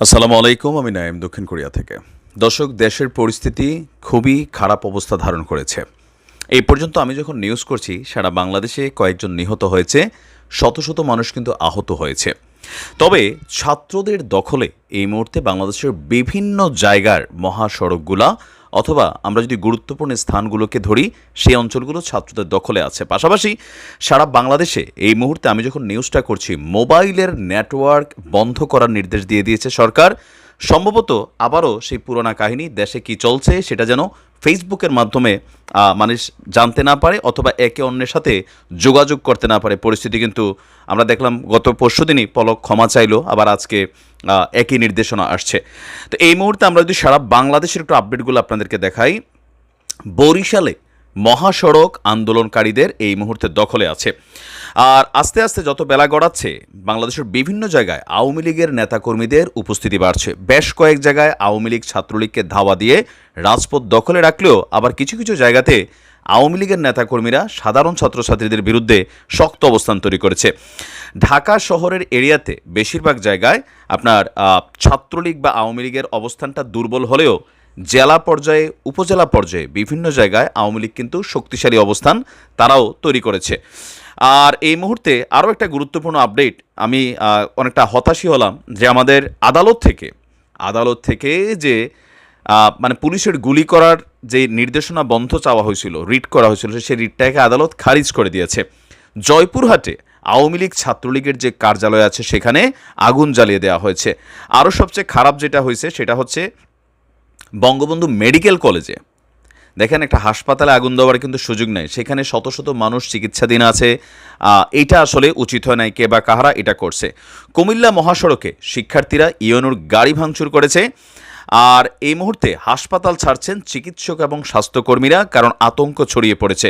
আসসালামু আলাইকুম, আমি নাইম দক্ষিণ কোরিয়া থেকে। দর্শক, দেশের পরিস্থিতি খুবই খারাপ অবস্থা ধারণ করেছে। এই পর্যন্ত আমি যখন নিউজ করছি, সারা বাংলাদেশে কয়েকজন নিহত হয়েছে, শত শত মানুষ কিন্তু আহত হয়েছে। তবে ছাত্রদের দখলে এই মুহূর্তে বাংলাদেশের বিভিন্ন জায়গার মহাসড়কগুলা অথবা আমরা যদি গুরুত্বপূর্ণ স্থানগুলোকে ধরি, সেই অঞ্চলগুলো ছাত্রদের দখলে আছে। পাশাপাশি সারা বাংলাদেশে এই মুহূর্তে আমি যখন নিউজটা করছি, মোবাইলের নেটওয়ার্ক বন্ধ করার নির্দেশ দিয়ে দিয়েছে সরকার। সম্ভবত আবারও সেই পুরোনা কাহিনী, দেশে কি চলছে সেটা যেন ফেসবুকের মাধ্যমে মানুষ জানতে না পারে অথবা একে অন্যের সাথে যোগাযোগ করতে না পারে। পরিস্থিতি কিন্তু আমরা দেখলাম গত পরশু দিনই পলক ক্ষমা চাইলো, আবার আজকে একই নির্দেশনা আসছে। তো এই মুহূর্তে আমরা যদি সারা বাংলাদেশের একটু আপডেটগুলো আপনাদেরকে দেখাই, বরিশালে মহাসড়ক আন্দোলনকারীদের এই মুহূর্তে দখলে আছে। আর আস্তে আস্তে যত বেলা গড়াচ্ছে, বাংলাদেশের বিভিন্ন জায়গায় আওয়ামী লীগের নেতাকর্মীদের উপস্থিতি বাড়ছে। বেশ কয়েক জায়গায় আওয়ামী লীগ ছাত্রলীগকে ধাওয়া দিয়ে রাজপথ দখলে রাখলেও আবার কিছু কিছু জায়গাতে আওয়ামী লীগের নেতাকর্মীরা সাধারণ ছাত্রছাত্রীদের বিরুদ্ধে শক্ত অবস্থান তৈরি করেছে। ঢাকা শহরের এরিয়াতে বেশিরভাগ জায়গায় আপনার ছাত্রলীগ বা আওয়ামী লীগের অবস্থানটা দুর্বল হলেও জেলা পর্যায়ে, উপজেলা পর্যায়ে বিভিন্ন জায়গায় আওয়ামী লীগ কিন্তু শক্তিশালী অবস্থান তারাও তৈরি করেছে। আর এই মুহূর্তে আরও একটা গুরুত্বপূর্ণ আপডেট, আমি অনেকটা হতাশই হলাম যে আমাদের আদালত থেকে আদালত থেকে যে মানে পুলিশের গুলি করার যে নির্দেশনা বন্ধ চাওয়া হয়েছিল, রিট করা হয়েছিল, সেই রিটটাকে আদালত খারিজ করে দিয়েছে। জয়পুরহাটে আওয়ামী লীগ ছাত্রলীগের যে কার্যালয় আছে, সেখানে আগুন জ্বালিয়ে দেওয়া হয়েছে। আরও সবচেয়ে খারাপ যেটা হয়েছে, সেটা হচ্ছে বঙ্গবন্ধু মেডিকেল কলেজে। দেখেন, একটা হাসপাতালে আগুন দেওয়ার কিন্তু সুযোগ নেই। সেখানে শত শত মানুষ চিকিৎসাধীন আছে। এটা আসলে উচিত হয় নাই কে বা কাহারা এটা করছে। কুমিল্লা মহাসড়কে শিক্ষার্থীরা ইয়নুর গাড়ি ভাঙচুর করেছে। আর এই মুহূর্তে হাসপাতাল ছাড়ছেন চিকিৎসক এবং স্বাস্থ্যকর্মীরা কারণ আতঙ্ক ছড়িয়ে পড়েছে।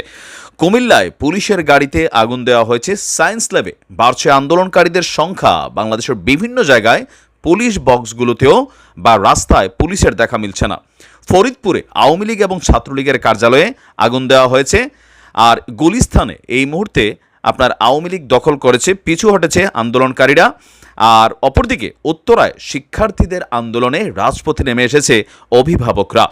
কুমিল্লায় পুলিশের গাড়িতে আগুন দেওয়া হয়েছে। সায়েন্স ল্যাবে বাড়ছে আন্দোলনকারীদের সংখ্যা। বাংলাদেশের বিভিন্ন জায়গায় পুলিশ বক্সগুলোতেও বা রাস্তায় পুলিশের দেখা মিলছে না। ফরিদপুরে আওয়ামী লীগ এবং ছাত্রলীগের কার্যালয়ে আগুন দেওয়া হয়েছে আর গুলিস্থানে এই মুহূর্তে আপনার আওয়ামী লীগ দখল করেছে, পিছু হটেছে আন্দোলনকারীরা আর অপরদিকে উত্তরায় শিক্ষার্থীদের আন্দোলনে রাজপথে নেমে এসেছে অভিভাবকরা।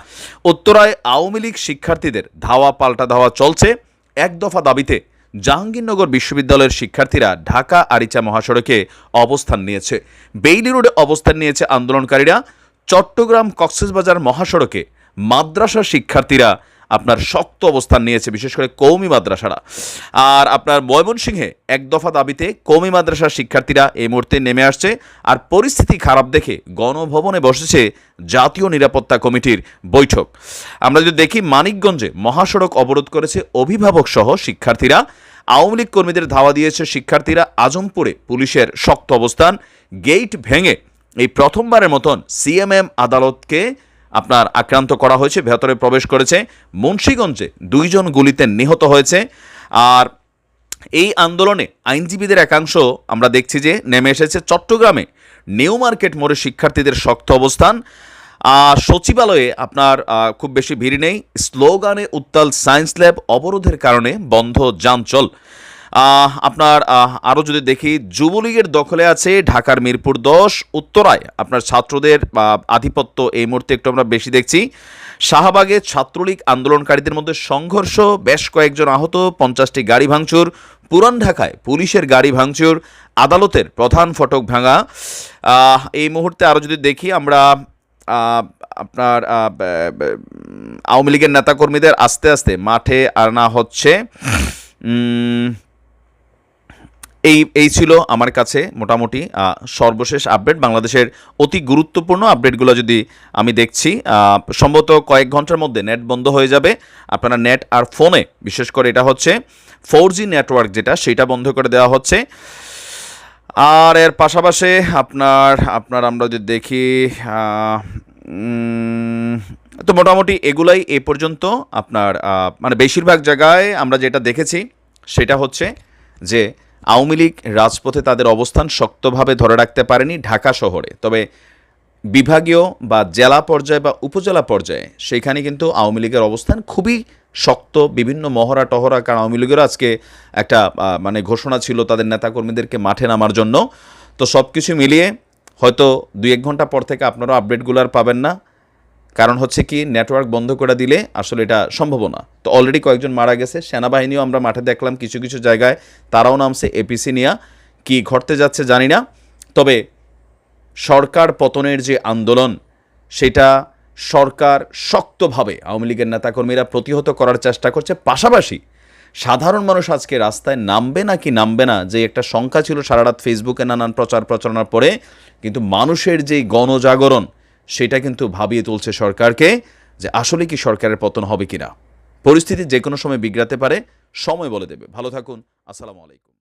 উত্তরায় আওয়ামী লীগ শিক্ষার্থীদের ধাওয়া পাল্টা ধাওয়া চলছে। এক দফা দাবিতে জাহাঙ্গীরনগর বিশ্ববিদ্যালয়ের শিক্ষার্থীরা ঢাকা আরিচা মহাসড়কে অবস্থান নিয়েছে। বেইলি রোডে অবস্থান নিয়েছে আন্দোলনকারীরা। চট্টগ্রাম কক্সেসবাজার মহাসড়কে মাদ্রাসা শিক্ষার্থীরা আপনার শক্ত অবস্থান নিয়েছে, বিশেষ করে কৌমি মাদ্রাসারা। আর আপনার ময়মনসিংহে এক দফা দাবিতে কৌমি মাদ্রাসার শিক্ষার্থীরা এই মুহূর্তে নেমে আসছে আর পরিস্থিতি খারাপ দেখে গণভবনে বসেছে জাতীয় নিরাপত্তা কমিটির বৈঠক। আমরা যদি দেখি, মানিকগঞ্জে মহাসড়ক অবরোধ করেছে অভিভাবক সহ শিক্ষার্থীরা। আওয়ামী লীগ কর্মীদের ধাওয়া দিয়েছে শিক্ষার্থীরা আজমপুরে পুলিশের শক্ত অবস্থান। গেট ভেঙে এই প্রথমবারের মতন সিএমএম আদালতকে আপনার আক্রান্ত করা হয়েছে ভেতরে প্রবেশ করেছে। মুন্সীগঞ্জে দুইজন গুলিতে নিহত হয়েছে। আর এই আন্দোলনে আইনজীবীদের একাংশ আমরা দেখছি যে নেমে এসেছে। চট্টগ্রামে নিউ মার্কেট মোড়ে শিক্ষার্থীদের শক্ত অবস্থান। আর সচিবালয়ে আপনার খুব বেশি ভিড় নেই। স্লোগানে উত্তাল সায়েন্স ল্যাব অবরোধের কারণে বন্ধ যানচল। আহ, আপনার আরও যদি দেখি, যুবলীগের দখলে আছে ঢাকার মিরপুর দশ, উত্তরায় আপনার ছাত্রদের আধিপত্য এই মুহূর্তে একটু আমরা বেশি দেখছি। শাহবাগে ছাত্রলীগ আন্দোলনকারীদের মধ্যে সংঘর্ষ, বেশ কয়েকজন আহত, পঞ্চাশটি গাড়ি ভাঙচুর। পুরান ঢাকায় পুলিশের গাড়ি ভাঙচুর, আদালতের প্রধান ফটক ভাঙা। এই মুহূর্তে আরও যদি দেখি, আমরা আপনার আওয়ামী লীগের নেতাকর্মীদের আস্তে আস্তে মাঠে আনা হচ্ছে। এই এই ছিল আমার কাছে মোটামুটি সর্বশেষ আপডেট। বাংলাদেশের অতি গুরুত্বপূর্ণ আপডেটগুলো যদি আমি দেখছি সম্ভবত কয়েক ঘণ্টার মধ্যে নেট বন্ধ হয়ে যাবে। আপনারা নেট আর ফোনে, বিশেষ করে এটা হচ্ছে ফোর জি নেটওয়ার্ক যেটা, সেটা বন্ধ করে দেওয়া হচ্ছে। আর এর পাশাপাশি আপনার আপনার আমরা যদি দেখি তো মোটামুটি এগুলাই এ পর্যন্ত আপনার মানে বেশিরভাগ জায়গায় আমরা যেটা দেখেছি, সেটা হচ্ছে যে আওয়ামী লীগ রাজপথে তাদের অবস্থান শক্তভাবে ধরে রাখতে পারেনি ঢাকা শহরে। তবে বিভাগীয় বা জেলা পর্যায়ে বা উপজেলা পর্যায়ে সেখানে কিন্তু আওয়ামী লীগের অবস্থান খুবই শক্ত, বিভিন্ন মহড়া টহরা, কারণ আওয়ামী লীগেরও আজকে একটা মানে ঘোষণা ছিল তাদের নেতাকর্মীদেরকে মাঠে নামার জন্য। তো সব কিছু মিলিয়ে হয়তো দুই এক ঘণ্টা পর থেকে আপনারাও আপডেটগুলো আর পাবেন না। কারণ হচ্ছে কি নেটওয়ার্ক বন্ধ করে দিলে আসলে এটা সম্ভব না। তো অলরেডি কয়েকজন মারা গেছে, সেনাবাহিনীও আমরা মাঠে দেখলাম কিছু কিছু জায়গায়, তারাও নামছে এপিসি নিয়া। কি ঘটতে যাচ্ছে জানি না, তবে সরকার পতনের যে আন্দোলন, সেটা সরকার শক্তভাবে আওয়ামী লীগের নেতাকর্মীরা প্রতিহত করার চেষ্টা করছে। পাশাপাশি সাধারণ মানুষ আজকে রাস্তায় নামবে নাকি নামবে না, যে একটা সংখ্যা ছিল সারা রাত ফেসবুকে নানান প্রচার প্রচারণার পরে, কিন্তু মানুষের যেই গণজাগরণ সেটা কিন্তু ভাবিয়ে তুলছে সরকারকে যে আসলে কি সরকারের পতন হবে কিনা। পরিস্থিতি যে কোনো সময় বিগড়াতে পারে, সময় বলে দেবে। ভালো থাকুন, আসসালামু আলাইকুম।